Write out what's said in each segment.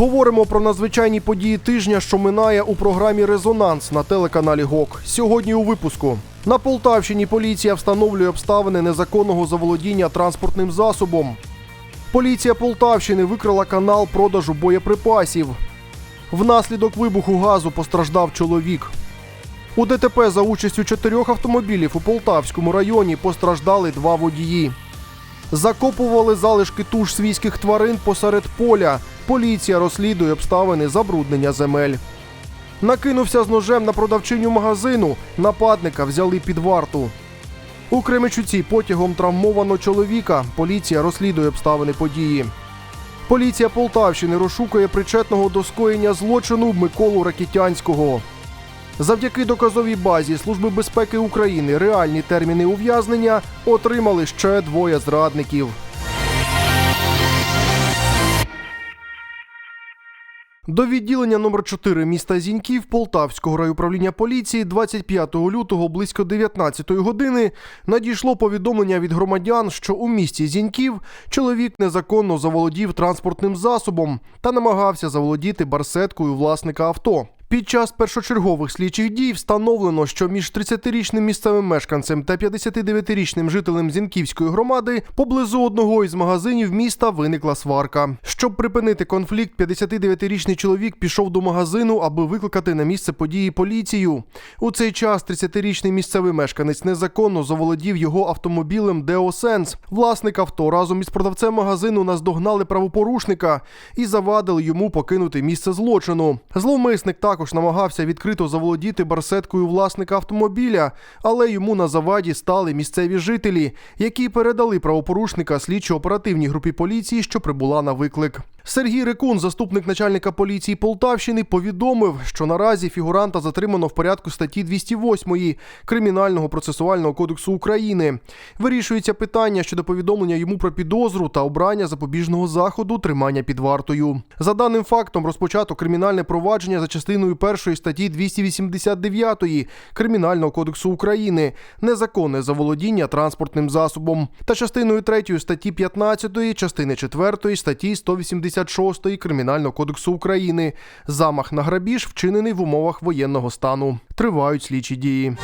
Говоримо про надзвичайні події тижня, що минає у програмі Резонанс на телеканалі ГОК. Сьогодні у випуску. На Полтавщині поліція встановлює обставини незаконного заволодіння транспортним засобом. Поліція Полтавщини викрила канал продажу боєприпасів. Внаслідок вибуху газу постраждав чоловік. У ДТП за участю чотирьох автомобілів у Полтавському районі постраждали два водії. Закопували залишки туш свійських тварин посеред поля. Поліція розслідує обставини забруднення земель. Накинувся з ножем на продавчиню магазину. Нападника взяли під варту. У Кременчуці потягом травмовано чоловіка. Поліція розслідує обставини події. Поліція Полтавщини розшукує причетного до скоєння злочину Миколу Ракітянського. Завдяки доказовій базі Служби безпеки України реальні терміни ув'язнення отримали ще двоє зрадників. До відділення номер 4 міста Зіньків Полтавського райуправління поліції 25 лютого близько 19 години надійшло повідомлення від громадян, що у місті Зіньків чоловік незаконно заволодів транспортним засобом та намагався заволодіти барсеткою власника авто. Під час першочергових слідчих дій встановлено, що між 30-річним місцевим мешканцем та 59-річним жителем Зінківської громади поблизу одного із магазинів міста виникла сварка. Щоб припинити конфлікт, 59-річний чоловік пішов до магазину, аби викликати на місце події поліцію. У цей час 30-річний місцевий мешканець незаконно заволодів його автомобілем Деосенс. Власник авто разом із продавцем магазину наздогнали правопорушника і завадили йому покинути місце злочину. Зловмисник також намагався відкрито заволодіти барсеткою власника автомобіля, але йому на заваді стали місцеві жителі, які передали правопорушника слідчо-оперативній групі поліції, що прибула на виклик. Сергій Рекун, заступник начальника поліції Полтавщини, повідомив, що наразі фігуранта затримано в порядку статті 208 Кримінального процесуального кодексу України. Вирішується питання щодо повідомлення йому про підозру та обрання запобіжного заходу тримання під вартою. За даним фактом розпочато кримінальне провадження за частиною першої статті 289 Кримінального кодексу України незаконне заволодіння транспортним засобом та частиною 3 статті 15 частини 4 статті 186 Кримінального кодексу України замах на грабіж, вчинений в умовах воєнного стану. Тривають слідчі дії.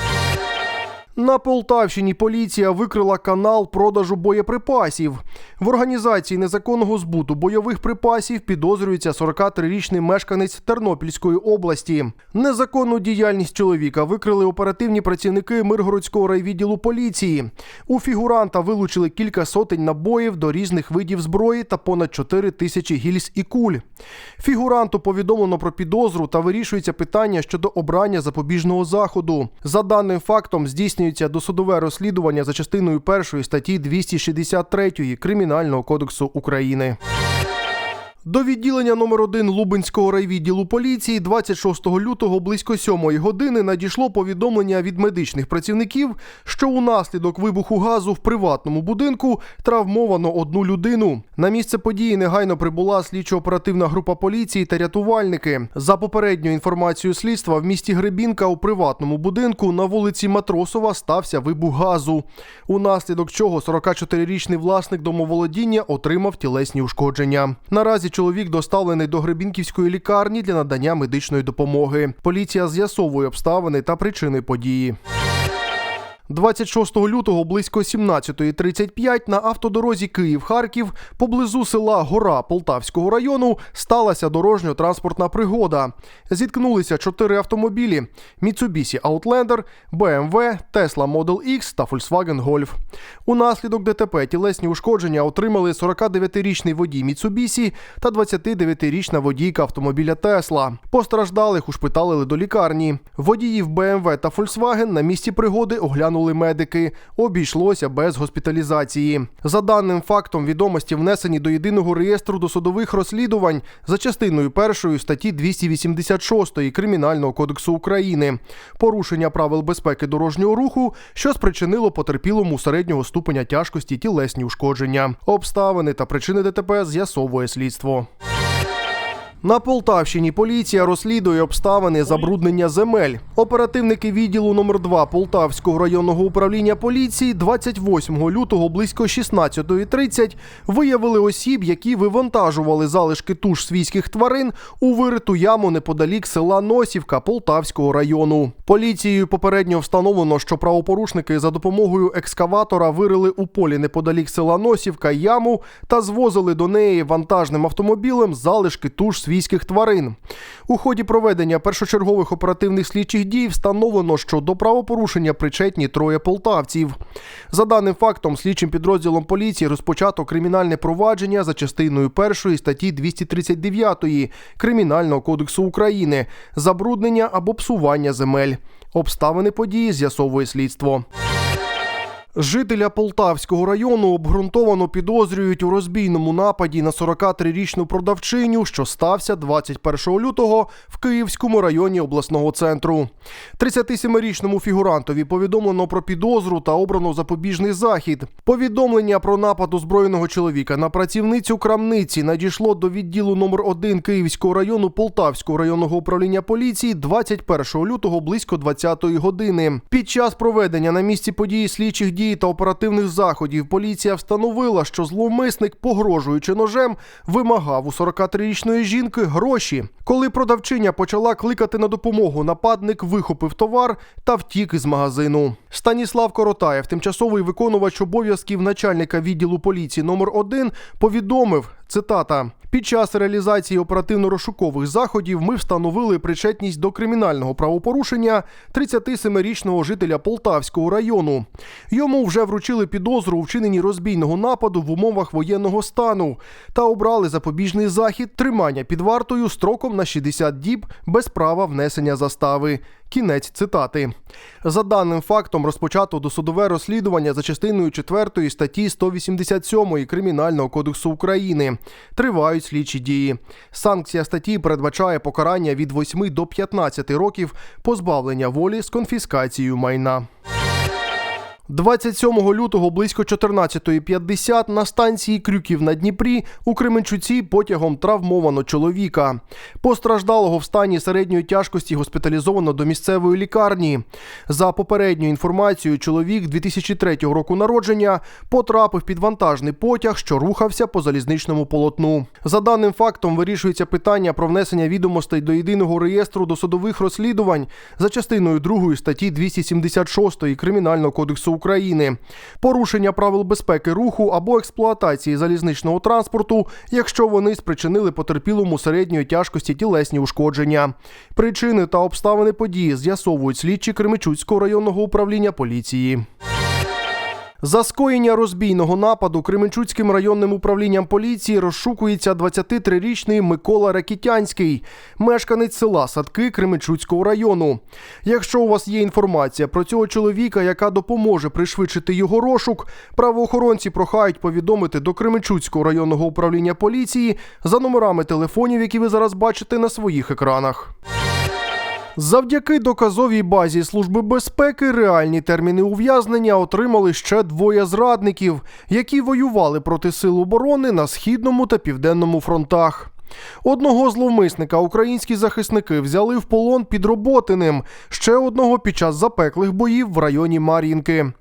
На Полтавщині поліція викрила канал продажу боєприпасів. В організації незаконного збуту бойових припасів підозрюється 43-річний мешканець Тернопільської області. Незаконну діяльність чоловіка викрили оперативні працівники Миргородського райвідділу поліції. У фігуранта вилучили кілька сотень набоїв до різних видів зброї та понад 4 тисячі гільз і куль. Фігуранту повідомлено про підозру та вирішується питання щодо обрання запобіжного заходу. За даним фактом здійснюється досудове розслідування за частиною першої статті 263 Кримінального кодексу України. До відділення номер 1 Лубенського райвідділу поліції 26 лютого близько 7 години надійшло повідомлення від медичних працівників, що унаслідок вибуху газу в приватному будинку травмовано одну людину. На місце події негайно прибула слідчо-оперативна група поліції та рятувальники. За попередньою інформацією слідства, в місті Гребінка у приватному будинку на вулиці Матросова стався вибух газу. Унаслідок чого 44-річний власник домоволодіння отримав тілесні ушкодження. Наразі чоловік доставлений до Гребінківської лікарні для надання медичної допомоги. Поліція з'ясовує обставини та причини події. 26 лютого близько 17.35 на автодорозі Київ-Харків поблизу села Гора Полтавського району сталася дорожньо-транспортна пригода. Зіткнулися чотири автомобілі: Mitsubishi Outlander, BMW, Tesla Model X та Volkswagen Golf. Унаслідок ДТП тілесні ушкодження отримали 49-річний водій Mitsubishi та 29-річна водійка автомобіля Tesla. Постраждалих ушпиталили до лікарні. Водіїв BMW та Volkswagen на місці пригоди оглянули медики. Обійшлося без госпіталізації. За даним фактом, відомості внесені до єдиного реєстру досудових розслідувань за частиною першої статті 286 Кримінального кодексу України. Порушення правил безпеки дорожнього руху, що спричинило потерпілому середнього ступеня тяжкості тілесні ушкодження. Обставини та причини ДТП з'ясовує слідство. На Полтавщині поліція розслідує обставини забруднення земель. Оперативники відділу номер 2 Полтавського районного управління поліції 28 лютого близько 16.30 виявили осіб, які вивантажували залишки туш свійських тварин у вириту яму неподалік села Носівка Полтавського району. Поліцією попередньо встановлено, що правопорушники за допомогою екскаватора вирили у полі неподалік села Носівка яму та звозили до неї вантажним автомобілем залишки туш свійських тварин. У ході проведення першочергових оперативних слідчих дій встановлено, що до правопорушення причетні троє полтавців. За даним фактом, слідчим підрозділом поліції розпочато кримінальне провадження за частиною першої статті 239 Кримінального кодексу України забруднення або псування земель. Обставини події з'ясовує слідство. Жителя Полтавського району обґрунтовано підозрюють у розбійному нападі на 43-річну продавчиню, що стався 21 лютого в Київському районі обласного центру. 37-річному фігурантові повідомлено про підозру та обрано запобіжний захід. Повідомлення про напад озброєного чоловіка на працівницю крамниці надійшло до відділу номер 1 Київського району Полтавського районного управління поліції 21 лютого близько 20-ї години. Під час проведення на місці події слідчих дій та оперативних заходів поліція встановила, що зловмисник, погрожуючи ножем, вимагав у 43-річної жінки гроші. Коли продавчиня почала кликати на допомогу, нападник вихопив товар та втік із магазину. Станіслав Коротаєв, тимчасовий виконувач обов'язків начальника відділу поліції номер 1 повідомив. Цитата: під час реалізації оперативно-розшукових заходів ми встановили причетність до кримінального правопорушення 37-річного жителя Полтавського району. Йому вже вручили підозру у вчиненні розбійного нападу в умовах воєнного стану та обрали запобіжний захід тримання під вартою строком на 60 діб без права внесення застави. Кінець цитати. За даним фактом розпочато досудове розслідування за частиною 4 статті 187 Кримінального кодексу України. Тривають слідчі дії. Санкція статті передбачає покарання від 8 до 15 років позбавлення волі з конфіскацією майна. 27 лютого близько 14.50 на станції Крюків на Дніпрі у Кременчуці потягом травмовано чоловіка. Постраждалого в стані середньої тяжкості госпіталізовано до місцевої лікарні. За попередньою інформацією, чоловік 2003 року народження потрапив під вантажний потяг, що рухався по залізничному полотну. За даним фактом вирішується питання про внесення відомостей до єдиного реєстру досудових розслідувань за частиною 2 статті 276 Кримінального кодексу України. Порушення правил безпеки руху або експлуатації залізничного транспорту, якщо вони спричинили потерпілому середньої тяжкості тілесні ушкодження. Причини та обставини події з'ясовують слідчі Кремичуцького районного управління поліції. За скоєння розбійного нападу Кременчуцьким районним управлінням поліції розшукується 23-річний Микола Ракітянський, мешканець села Садки Кременчуцького району. Якщо у вас є інформація про цього чоловіка, яка допоможе пришвидшити його розшук, правоохоронці прохають повідомити до Кременчуцького районного управління поліції за номерами телефонів, які ви зараз бачите на своїх екранах. Завдяки доказовій базі Служби безпеки реальні терміни ув'язнення отримали ще двоє зрадників, які воювали проти сил оборони на східному та південному фронтах. Одного зловмисника українські захисники взяли в полон під Роботиним, ще одного під час запеклих боїв в районі Мар'їнки.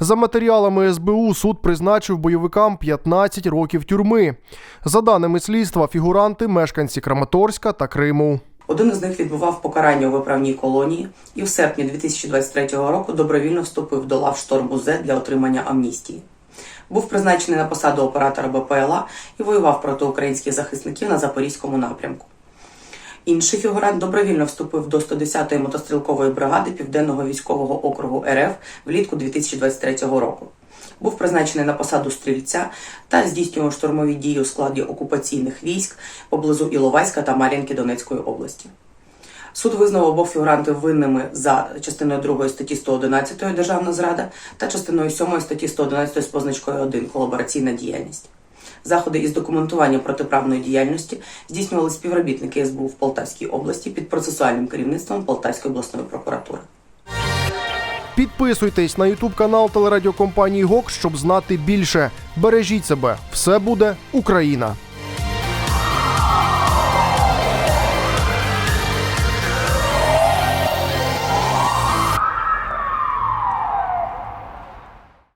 За матеріалами СБУ суд призначив бойовикам 15 років тюрми. За даними слідства, фігуранти мешканці Краматорська та Криму. Один із них відбував покарання у виправній колонії і в серпні 2023 року добровільно вступив до лав шторму З для отримання амністії. Був призначений на посаду оператора БПЛА і воював проти українських захисників на запорізькому напрямку. Інший фігурант добровільно вступив до 110-ї мотострілкової бригади Південного військового округу РФ влітку 2023 року. Був призначений на посаду стрільця та здійснював штурмові дії у складі окупаційних військ поблизу Іловайська та Мар'їнки Донецької області. Суд визнав обох фігурантів винними за частиною 2 статті 111 Державна зрада та частиною 7 статті 111 з позначкою 1 колабораційна діяльність. Заходи із документування протиправної діяльності здійснювали співробітники СБУ в Полтавській області під процесуальним керівництвом Полтавської обласної прокуратури. Підписуйтесь на ютуб канал телерадіокомпанії ГОК, щоб знати більше. Бережіть себе, все буде Україна.